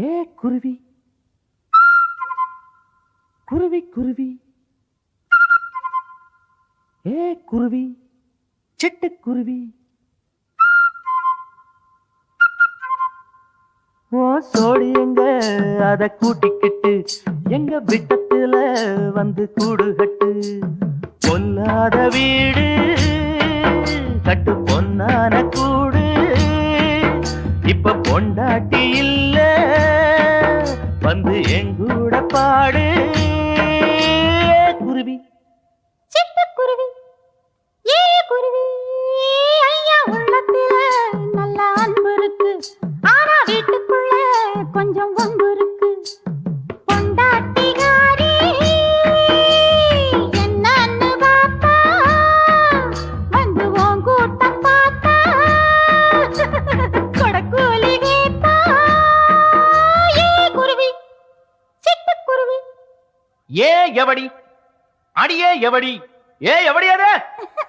ஏ குருவி? குருவி குருவி. ஏ குருவி? சிட்டுக்குருவி ஓ சோடி எங்க? அத கூட்டிக்கிட்டு எங்க விட்டத்துல வந்து கூடு கட்டு பொல்லாத வீடு கட்டு பொன்னான கூடு. இப்ப பொண்டாட்டி இல்ல. வந்து எங்கூட பாடு. குருவி. சிட்டுக்குருவி ஏ குருவி. ஐயா உள்ளத்துல நல்ல அன்பு இருக்கு. ஆனா வீட்டுக்குள்ள கொஞ்சம் ஏ எவடி? அடியே எவடி? ஏ எவடி அது?